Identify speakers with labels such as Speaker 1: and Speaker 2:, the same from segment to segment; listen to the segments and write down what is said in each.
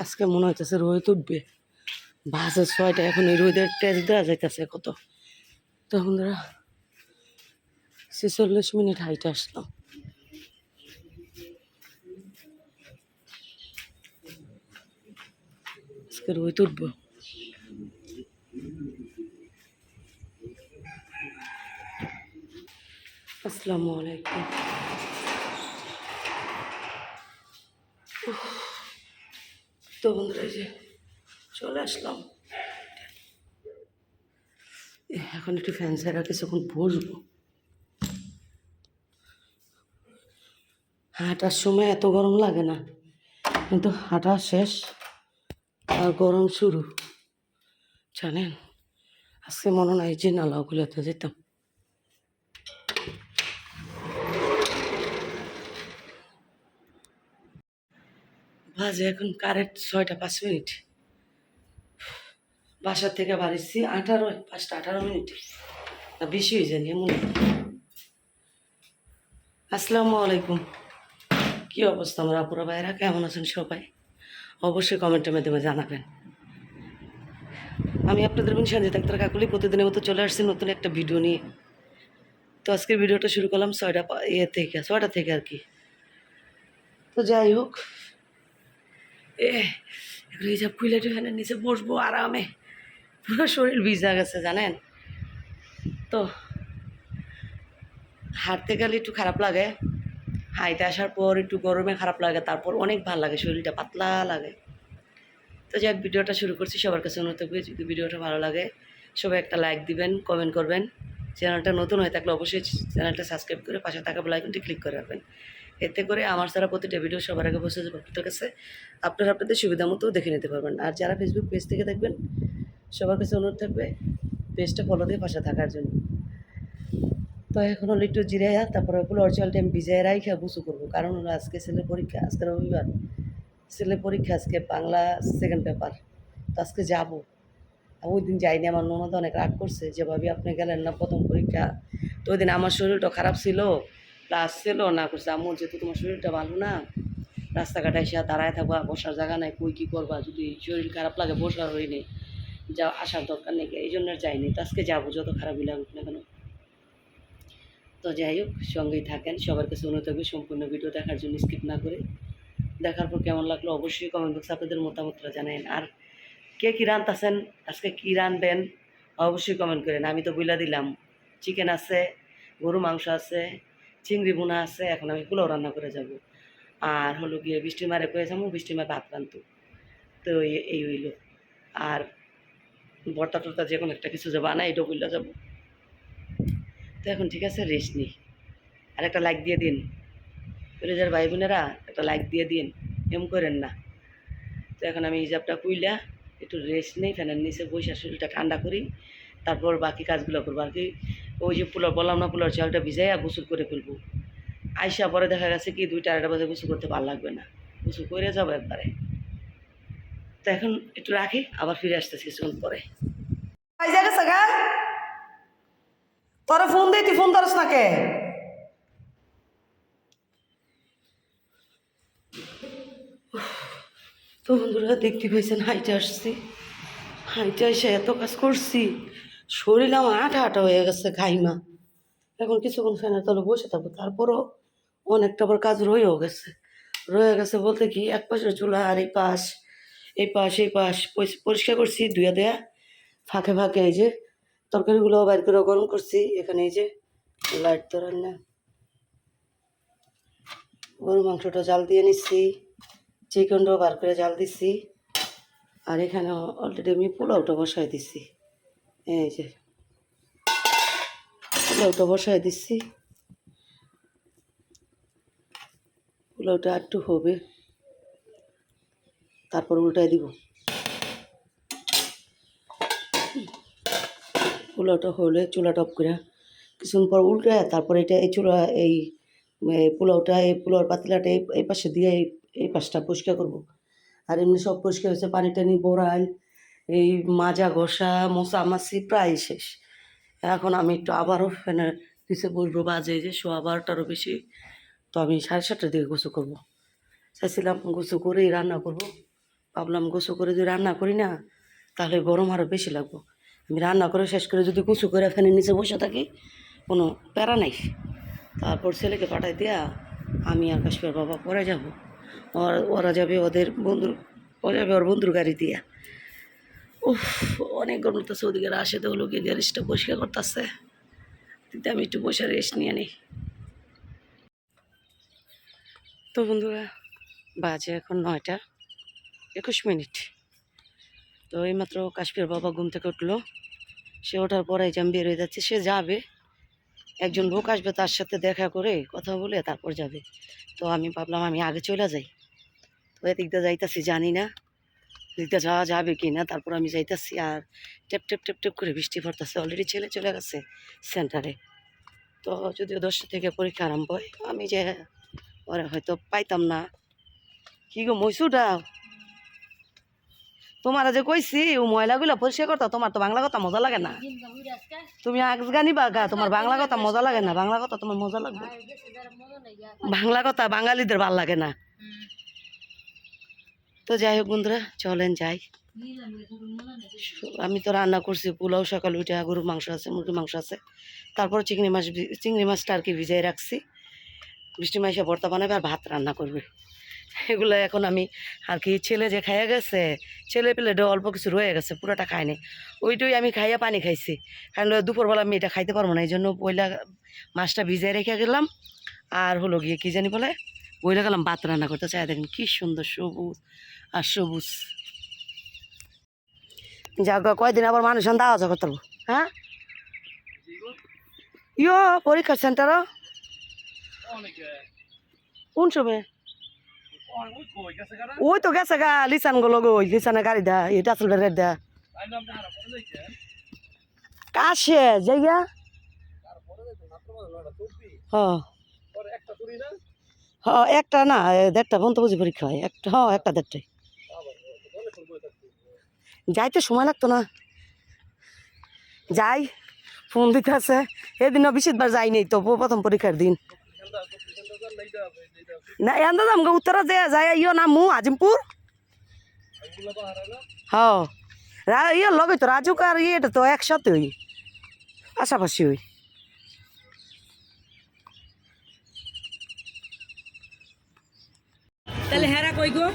Speaker 1: আজকে মনে হইতেছে রোহিত উঠবে। বাসের ছয়টা, এখন এই রোদের টেস্ট দেওয়া যাইতেছে কত? তো বন্ধুরা, ছেচল্লিশ মিনিট হাইটে আসলাম আজকে রোহিত উঠবো। আসসালামু আলাইকুম। তো বন্ধুরা যে চলে আসলাম। এখন একটু ফ্যান ছাড়া কিছুক্ষণ বসবো। হাঁটার সময় এত গরম লাগে না, কিন্তু হাঁটা শেষ আর গরম শুরু। জানেন, আজকে মনে নাই যে নালাগুলোতে যেতাম। বাজে এখন কারেন্ট ছয়টা পাঁচ মিনিট। বাসার থেকে বাড়িছি আঠারো, পাঁচটা আঠারো মিনিট। বেশি হয়ে যায় এমন আসসালামু আলাইকুম। কী অবস্থা আমার আপুরা ভাইরা কেমন আছেন সবাই? অবশ্যই কমেন্টের মাধ্যমে জানাবেন। আমি আপনাদের বোন সঞ্জিত আক্তার কাকুলি, প্রতিদিনের মতো চলে আসছি নতুন একটা ভিডিও নিয়ে। তো আজকের ভিডিওটা শুরু করলাম ছয়টা ইয়ে থেকে, ছয়টা থেকে আর কি। তো যাই হোক এ নিচে বসবো আরামে। পুরো শরীর ভিজা গেছে, জানেন? তো হাঁটতে গেলে একটু খারাপ লাগে। হাইতে আসার পর একটু গরমে খারাপ লাগে, তারপর অনেক ভালো লাগে, শরীরটা পাতলা লাগে। তো যাক ভিডিওটা শুরু করছি, সবার কাছে অনুরোধ থাকবে যদি ভিডিওটা ভালো লাগে, সবাই একটা লাইক দিবেন কমেন্ট করবেন। চ্যানেলটা নতুন হয়ে থাকলে অবশ্যই চ্যানেলটা সাবস্ক্রাইব করে পাশে থাকা বেলাইকনটি ক্লিক করে রাখবেন। এতে করে আমার ছাড়া প্রতিটা ভিডিও সবার আগে বসে যাবে আপনাদের কাছে। আপনারা আপনাদের সুবিধা মতো দেখে নিতে পারবেন। আর যারা ফেসবুক পেজ থেকে দেখবেন, সবার কাছে অনুরোধ থাকবে পেজটা ফলো দিয়ে পাশে থাকার জন্য। তো এখন হলো একটু জিরাইয়া, তারপরে ওগুলো অরিজিনাল টাইম ভিজাই রাইখা বুঝু করব। কারণ হলো আজকে ছেলের পরীক্ষা আজকে রবিবার। ছেলের পরীক্ষা আজকে বাংলা সেকেন্ড পেপার তো আজকে যাব। ওই দিন যাইনি, আমার ননদ অনেক রাগ করছে, যে, ভাবি, আপনি গেলেন না প্রথম পরীক্ষা? তো ওই দিন আমার শরীরটা খারাপ ছিল। ক্লাস ছিল না করছে আম্মু, যেহেতু তোমার শরীরটা ভালো না, রাস্তাঘাটে এসে দাঁড়ায় থাকবা, বসার জায়গা নাই, কই কী করবা? যদি শরীর খারাপ লাগে, বসার হই নেই, যা, আসার দরকার নেই, এই জন্য যাইনি তো আজকে যাব, যত খারাপই লাগুক না কেন? তো যাই হোক, সঙ্গেই থাকেন, সবার কাছে অনুরোধ থাকবে সম্পূর্ণ ভিডিও দেখার জন্য স্কিপ না করে। দেখার পর কেমন লাগল অবশ্যই কমেন্ট বক্সে আপনাদের মতামতটা জানাবেন আর কে কী রানতেছেন আজকে কী রানবেন, অবশ্যই কমেন্ট করেন। আমি তো বইলা দিলাম, চিকেন আছে, গরু মাংস আছে চিংড়ি বোনা আছে, এখন আমি পোলাও রান্না করে যাব। আর হলো গিয়ে বৃষ্টি মারে করে যাব বৃষ্টি মারে ভাত রান্তো তো এই- হইল। আর বর্তা টর্তা যে কোনো একটা কিছু যাব, আনা এটাও বললে যাব। তো এখন ঠিক আছে রেস্ট নিই। আর একটা লাইক দিয়ে দিন। যার ভাই বোনেরা একটা লাইক দিয়ে দিন। এম করেন না। তো এখন আমি হিজাবটা কুইলা, একটু রেস্ট নেই, ফ্যানের নিচে বসে শরীরটা ঠান্ডা করি। তারপর বাকি কাজগুলো করব আর কি। ওই যে পোলাও বললাম না পোলার চালটা ভিজাইয়া গোসল করে ফেলব। আইসা পরে দেখা গেছে কি, দুইটা আড়াইটা বাজে গোসল করতে ভালো লাগবে না। গোসল করে যাব একবারে। তো এখন একটু রাখি, আবার ফিরে আসতেছি কিছুক্ষণ পরে। তোরা ফোন দিই, তুই ফোন ধরস না কে? তো বন্ধুরা দেখতে পাইছেন, হাইটে আসছি। হাইটে এসে এত কাজ করছি। শরীর আমার আঠা আঠা হয়ে গেছে ঘাইমা। এখন কিছুক্ষণ ফ্যানের তলে বসে থাকব, তারপরও অনেকটা আবার কাজ রয়েও গেছে। রয়ে গেছে বলতে কি, এক পাশের চুলা আর এই পাশ এই পাশ এই পাশ পরিষ্কার করছি ধুয়া দেয়া, ফাঁকে ফাঁকে এই যে তরকারিগুলো বাইর করে গরম করছি, এখানে এই যে লাইট ধরান না গরু মাংসটা জাল দিয়ে নিচ্ছি, চিকেনটাও বার করে জাল দিচ্ছি, আর এখানে অলরেডি আমি পোলাওটা বসাই দিচ্ছি। এই যে। পোলাওটা বসাই দিচ্ছি। পোলাওটা একটু হবে। তারপর উল্টাই দিব। পোলাওটা হলে চুলা টপ করে কিছুক্ষণ পর উল্টায়, তারপর এটা এই চুলা, এই পোলাওটা, এই পোলাওর পাতলাটা এই পাশে দিয়ে এই পাশটা পরিষ্কার করব। আর এমনি সব পরিষ্কার হয়েছে পানি টানি বড়াই এই মাজা ঘষা মশামাছি প্রায় শেষ। এখন আমি একটু আবারও ফ্যানের নিচে বসবো, বাজে যে শোয়া বারোটারও বেশি। তো আমি সাড়ে সাতটার দিকে গোসু করব। চাইছিলাম গোসু করেই রান্না করব। ভাবলাম গোসু করে যদি রান্না করি না, তাহলে গরম আরও বেশি লাগবো। আমি রান্না করে শেষ করে যদি গোসু করে ফ্যানের নিচে বসে থাকি, কোনো প্যারা নাই। তারপর ছেলেকে পাঠাই দিয়া আমি আর কাশ্মীর বাবা পরে যাব। ওরা যাবে ওদের বন্ধুর ও যাবে ওর বন্ধুর গাড়ি দিয়া। উফ, অনেক গরম তো সৌদি গেলে আসে তো হলো গিয়ে গ্যারেজটা পরিষ্কার করতেছে। কিন্তু আমি একটু বসে রেস্ট নিয়ে নিই। তো বন্ধুরা, বাজে এখন নয়টা একুশ মিনিট। তো এইমাত্র কাশ্মীর বাবা ঘুম থেকে উঠল। সে ওঠার পরে যে আমি বেরোয় যাচ্ছি, সে যাবে। একজন লোক আসবে তার সাথে দেখা করে কথা বলে তারপর যাবে। তো আমি ভাবলাম আমি আগে চলে যাই। তো এদিক দিয়ে যাইতাছি, জানি না। এদিকটা যাওয়া যাবে কি না তারপর আমি যাইতাছি আর টেপ টেপ টেপ টেপ করে বৃষ্টি পড়তেছে। অলরেডি ছেলে চলে গেছে সেন্টারে তো যদিও দশটা থেকে পরীক্ষা আরম্ভ হয়, আমি যে ওরা হয়তো পাইতাম না। কি গো মইসুটা তোমার যে কইছি, ও ময়লাগুলো পরিষ্কার করতো, তোমার তো বাংলা কথা মজা লাগে না। তুমি আজগানি বাগা, তোমার বাংলা কথা মজা লাগে না। বাংলা কথা তোমার মজা লাগবে। বাংলা কথা বাঙালিদের ভালো লাগে না। তো যাই হোক বন্ধুরা, চলেন যাই। আমি তো রান্না করছি, পোলাও, সকাল উঠে গরুর মাংস আছে, মুরগির মাংস আছে। তারপর চিংড়ি মাছ চিংড়ি মাছটা আর কি ভিজাই রাখছি। বৃষ্টি মাইসে ভর্তা বানাবে আর ভাত রান্না করবে। এগুলো এখন আমি, আর কি ছেলে যে খাইয়া গেছে, ছেলে পেলে অল্প কিছু রয়ে গেছে, পুরোটা খায়নি ওইটাই আমি খাইয়া পানি খাইছি। কারণ দুপুরবেলা আমি এটা খাইতে পারব না এই জন্য পয়লা মাছটা ভিজাই রেখে গেলাম। আর হলো গিয়ে কি জানি বলে বইলে গেলাম, ভাত রান্না করতে চাই দেখেন কি সুন্দর সবুজ আর সবুজ। যাক কয়দিন আবার মানুষ দাওয়া যা করতে হ্যাঁ? ইয়ো, পরীক্ষা সেন্টারও কোন সময় ওই তো গেছে গা, লিসানগুলো গো লিসানের গাড়ি দা এটা আসল গাড়ি দা কাশে জায়গা? হ্যাঁ হ্যাঁ একটা না দেড়টা পর্যন্ত বুঝি পরীক্ষা হয়। একটা হ্যাঁ একটা দেড়টাই যাইতে সময় লাগতো না। যাই, ফোন দিতে আছে এদিনও বিশেষবার যাইনি তো প্রথম পরীক্ষার দিন। না এন্দা যাম গো উত্তরা যে যাই, ইয়ো নামু আজিমপুর। হ্যাঁ। রা ইয়ে লগে তো, রাজুক আর ইয়েটা তো একসাথে হই, পাশাপাশি হই।
Speaker 2: তাহলে হেরা কই গো?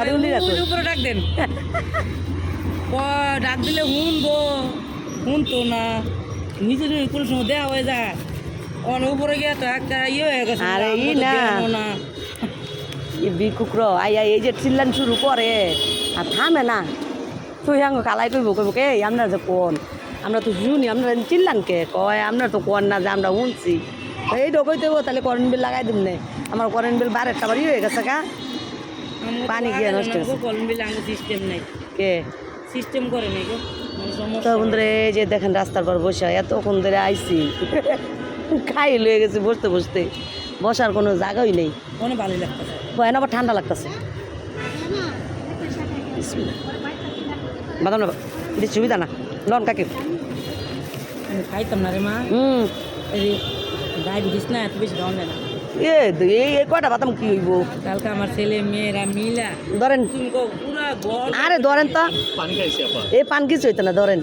Speaker 2: ওই
Speaker 1: কই?
Speaker 2: উপরে ডাক দেন। ক ডাক দিলে হুন গো। হুন তো না। নিচে নিচে কোনো সময় দেওয়া হয়ে যায়। অন উপরে গিয়ে তো একটা ইয়ে হয়ে গেছে।
Speaker 1: আরে ই না। বিকুক্র আই আই এই যে চিল্লান শুরু করে। আর থামে না। তুই আঙ্গ কালাই কই কইব কইব কে আমরা যে কোন? আমরা তো শুনি আমরা চিল্লান কে? কয় আমরা তো কোন না যে আমরা শুনছি তো এই ডকই দেবো তাহলে কারেন্ট বিল লাগাই দিম নে আমার কারেন্ট বিল বারেরটা বাড়ি হয়ে গেছে গা। পানি গিয়ে নষ্ট
Speaker 2: সিস্টেম নেই।
Speaker 1: কে?
Speaker 2: সিস্টেম করে নেই গো। মানে
Speaker 1: তো
Speaker 2: সমস্যা
Speaker 1: বন্ধুরে এই যে দেখেন রাস্তার পর বসে এতক্ষণ ধরে আইছি। খাই লয়ে গেছে বসতে বসতে। বসার কোনো জায়গাই নেই।
Speaker 2: অনেক ভালো লাগতেছে।
Speaker 1: আবার ঠান্ডা লাগতেছে। বাদাম বেশি সুবিধা না। লন কাকে?
Speaker 2: খাইতাম না রে মা।
Speaker 1: হুম।
Speaker 2: ডায়াবেটিস না এত বেশি খাওয়া না।
Speaker 1: এ এই বাদাম কি হইব?
Speaker 2: কালকে আমার ছেলে মেয়েরা মিলা।
Speaker 1: ধরেন।
Speaker 2: তুমি গো পুরা ঘর
Speaker 1: আরে ধরেন তো।
Speaker 3: পানি খাইছি আপা।
Speaker 1: এই পান কিছু হইতো না ধরেন।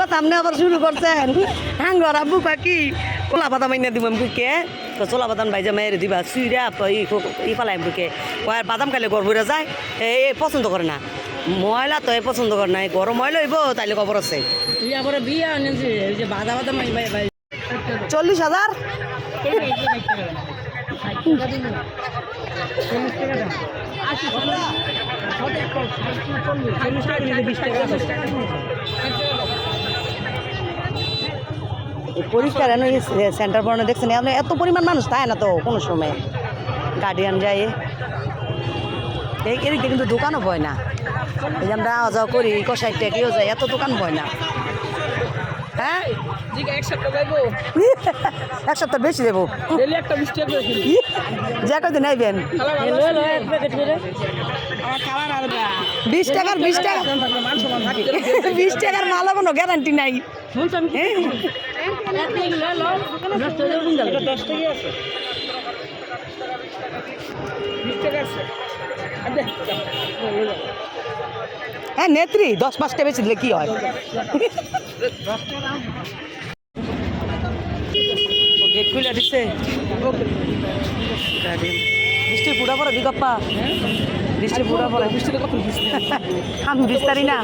Speaker 1: কথা আপনি আবার শুরু করছেন? হাঙ্গর আব্বু কাকি কোলা বাদাম আইনা দিব আমি কে? তো চোলা বাদাম ভাইজা মেয়ের দিবা সুইরা ই পালাই আমি কে? কয়ার বাদাম খাইলে গড় বইরা যায়? এই পছন্দ করে না। ময়লা তো এই পছন্দ করে নাই গরম ময়লা হইব তাইলে খবর আছে। চল্লিশ হাজার? পরিষ্কার এনে সেন্টার পড়ানো দেখছেন আপনি এত পরিমাণ মানুষ তাই না তো কোনো সময়। গার্ডিয়ান যায় এই এদিকে কিন্তু দোকানও ভয় না। এই আমরা আওয়া যাওয়া করি কষাই টেকেও যায় এত দোকান ভয় না। হ্যাঁ?
Speaker 4: এক সপ্তাহ
Speaker 1: বেশি দেবো যে কদিন আইবেন? বিশ টাকার বিশ টাকা।
Speaker 4: মান সমান থাকে।
Speaker 1: বিশ টাকার মালা কোনো গ্যারান্টি নাই।
Speaker 4: শুনতাম কি? দশ টাকা আছে বিশ টাকা আছে আর দেখ,
Speaker 1: হ্যাঁ নেত্রী দশ পাঁচটা বেশি দিলে কি হয়? গেট খুলে দিচ্ছে বৃষ্টি পুরা পরে বিগপ্পা বৃষ্টি পুরা আমি বিস্তারি না।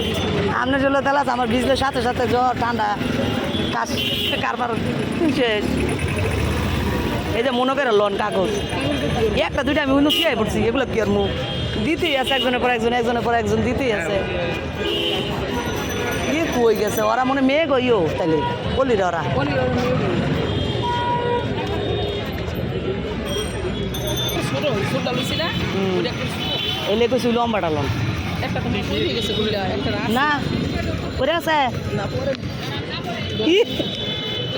Speaker 1: আপনার জন্য তেলা আমার ভিজলে সাথে সাথে জ্বর ঠান্ডা কাশ কারবার। শেষ। এই যে মনে করে লন কাগজ। একটা দুইটা আমি আই পড়ছি এগুলো কি আর মুখ? দিতেই আছে একজনের পর একজন একজনের পর একজন দিতেই আছে। কি কই গেছে? ওরা মনে মেয়ে গইও তাইলে। বলি রে ওরা। এলে কইছি লম্বাটা
Speaker 4: রাস
Speaker 1: না আছে।
Speaker 4: পরে
Speaker 1: কি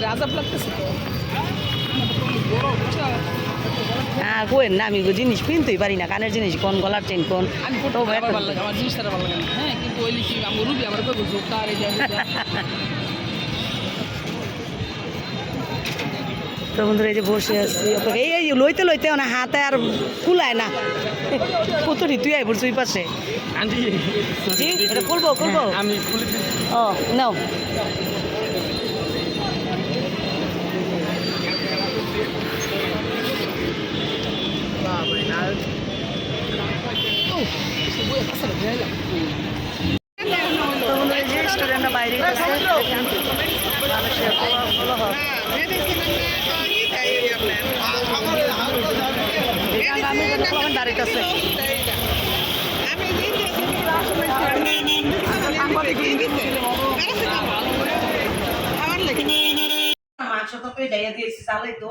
Speaker 4: রাজা লাগতেছে?
Speaker 1: হ্যাঁ কোয়েন না আমি জিনিস কিনতেই পারি না কানের জিনিস কোন গলার চেন কোন?
Speaker 4: আমি ফটো আমার ভালো লাগে আমার জিনিসটা ভালো লাগে হ্যাঁ কিন্তু ওই লিচি আমার রুবি আমার কই বুঝো তার এই
Speaker 1: তো বন্ধুরা এই যে বসে আছি। এই এই লইতে লইতে না হাতে আর কুলায় না। কতটি তুই আই পড়ছি ওই পাশে।
Speaker 4: আন্টি
Speaker 1: জি এটা খুলবো খুলবো?
Speaker 4: আমি খুলে
Speaker 1: ও নাও
Speaker 4: বই পাশে দিয়ে দিলাম
Speaker 1: তো বন্ধুরা এই যে স্টুডেন্টরা বাইরে গেছে মানুষের কোলা- কোলাহল। এখানে আমি যেন যাইয়া দিয়েছি চালাই তো।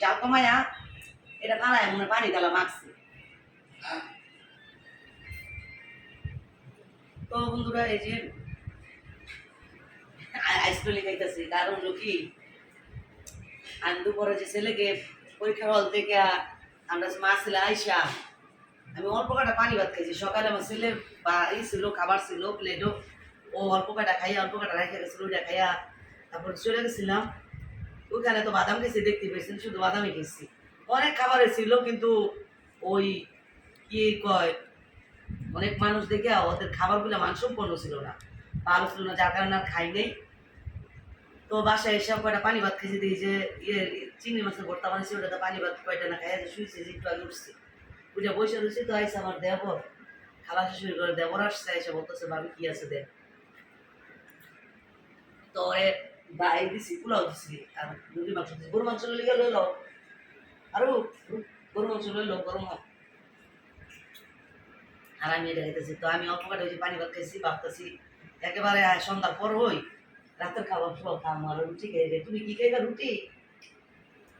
Speaker 1: জাল কমায়া এটা ফালায় মনে পানি দিলাম মাখছি। তো বন্ধুরা, এই যে আইসক্রিম খাইতেছি। কারণ কি, আমি দুপুরে যে ছেলেকে পরীক্ষার হল থেকে আমরা মা ছেলে আইসা, আমি অল্প কটা পানি ভাত খাইছি। সকালে আমার ছেলের বা ই ছিল, খাবার ছিল প্লেটও ও। অল্প কটা খাইয়া, অল্প কটা রেখে গেছিল ওইটা খাইয়া তারপর চলে গেছিলাম। ওইখানে তো বাদাম খেয়েছি দেখতে পেয়েছেন, শুধু বাদামই খেয়েছি অনেক খাবার ছিল, কিন্তু ওই কি কয় অনেক মানুষ দেখে ওদের খাবারগুলো মানসম্পন্ন ছিল না। ভালো ছিল না, যার কারণে আর খাই নেই। তো বাসায় এসে কয়টা পানি ভাত খেয়েছি, দেখি যে ইয়ে চিংড়ি মাছের ভর্তা বানিয়েছি, ওটাতে পানি ভাত কয়টা না খাই শুয়েছি যে একটু আগে উঠছি। উঠে বসে রয়েছি, তো আইসে আমার দেবর, খালা শাশুড়ি করে দেবর আসছে এসে বলতেছে ভাবি কি আছে দেখ? তো এ বাই দিছি, পোলাও দিছি, আর মুরগি মাংস দিছি। গরু মাংস লইলে লইল আরও গরু মাংস লইল গরম হোক আর আমি এটা খাইতেছি। তো আমি অল্প কাটে পানি ভাত খাইছি ভাবতেছি একেবারে সন্ধ্যার পর হই রাতের খাবার সব খাম। আর রুটি খাই রে। তুমি কি খাইবা রুটি?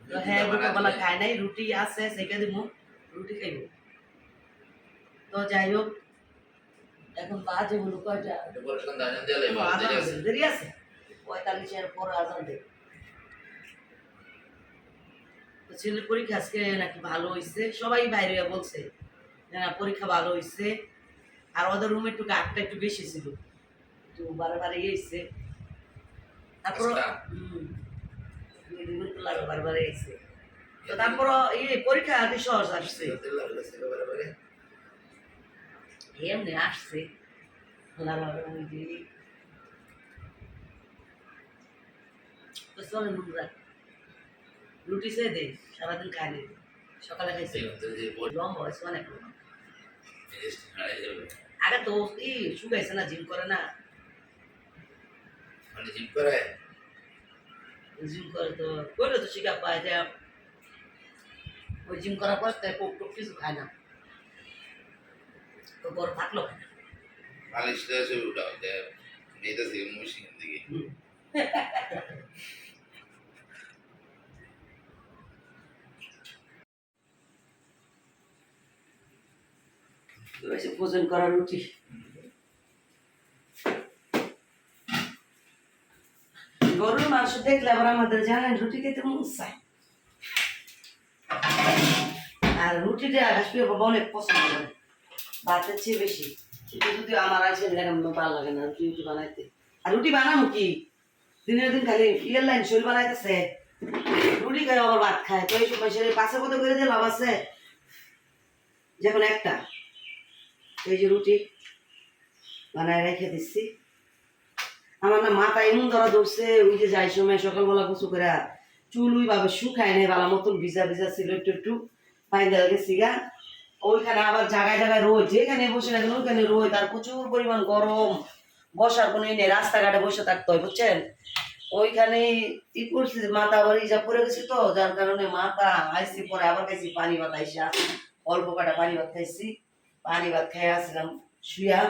Speaker 1: তো হ্যাঁ দুপুরবেলা খাই নাই রুটি আছে সেটা দিব রুটি খাইব। তো যাই হোক এখন বাজে হলো কয়টা? দেরি আছে। পঁয়তাল্লিশের পরে আজান দেবে। ছেলের পরীক্ষা আজকে নাকি ভালো হয়েছে সবাই বাইরে বলছে। পরীক্ষা ভালো হয়েছে আর ওদের রুমে একটু গাঠটা একটু বেশি ছিল। একটু বারে বারে এসছে তারপর বারে বারে এসছে তো তারপর এই পরীক্ষা সহজ আসছে। এমনি আসছে। তো চলে নোংরা রুটি সে দে সারাদিন খাই সকালে খাইছি। লম্বা হয়েছে অনেক লম্বা। আগে তো ই শুকাইছে না জিম করে না জিম করে তো করলে তো শিখা পায় যে ওই জিম করার পর তাই কোক টোক কিছু খায় না তো বড় থাকল খায় না
Speaker 3: মালিশটা ছবি উঠাও যে মেয়েটা থেকে মুশিক দিকে
Speaker 1: রয়েছে, ভোজন করা রুটি। দেখলে আবার আমাদের জানেন, রুটি খেতে মন চায়। আর রুটিটা হাসপিও বাবা অনেক পছন্দ করে। ভাতের চেয়ে বেশি। যদি আমার আছে ভালো লাগে না, রুটি রুটি বানাইতে। আর রুটি বানাবো কি? দিনের দিন খালি ইয়ের লাইন শরীর বানাইতেছে। রুটি খায় আবার ভাত খায়। তো এই সময় শরীর পাশে কত করে দিয়ে লাভ আছে। যেমন একটা। এই যে রুটি বানায় রেখে দিচ্ছি। আমার না মাথা এমন ধরা ধরছে, ওই যে যাই সময় সকালবেলা গোসু করে চুল ওই ভাবে শুকায় নেই, বালা মতন ভিজা ভিজা ছিল একটু একটু পাইন্দা গেছি গা। ওইখানে আবার জায়গায় জায়গায় রোদ, যেখানে বসে রাখেন ওইখানে রোদ, আর প্রচুর পরিমাণ গরম। বসার কোনো নেই, রাস্তাঘাটে বসে থাকতে হয়, বুঝছেন? ওইখানে ই করছি, মাথা আবার ইজা পড়ে গেছি তো, যার কারণে মাথা আইসি পরে, আবার খাইছি পানি ভাত আইসা, অল্প কাটা পানি ভাত খাইছি। পানি ভাত খাই আসলাম শুয়া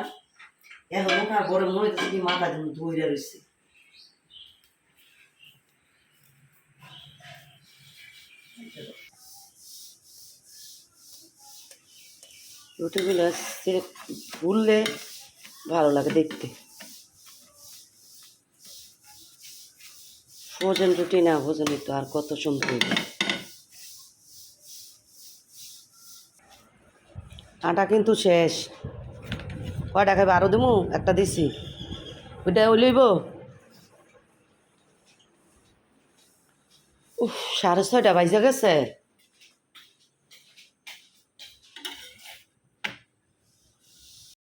Speaker 1: এখন ওঠার পরে মনে হচ্ছে কি মাথা যেন ধরে রয়েছে রুটিগুলো ফুললে ভালো লাগে দেখতে। ভোজন রুটি না ভোজন তো আর কত সুন্দর আটা কিন্তু শেষ। কয়টা খাবে আরও দেবো একটা দিছি। ওইটা ওলিব উফ, সাড়ে ছয়টা বাইজা গেছে।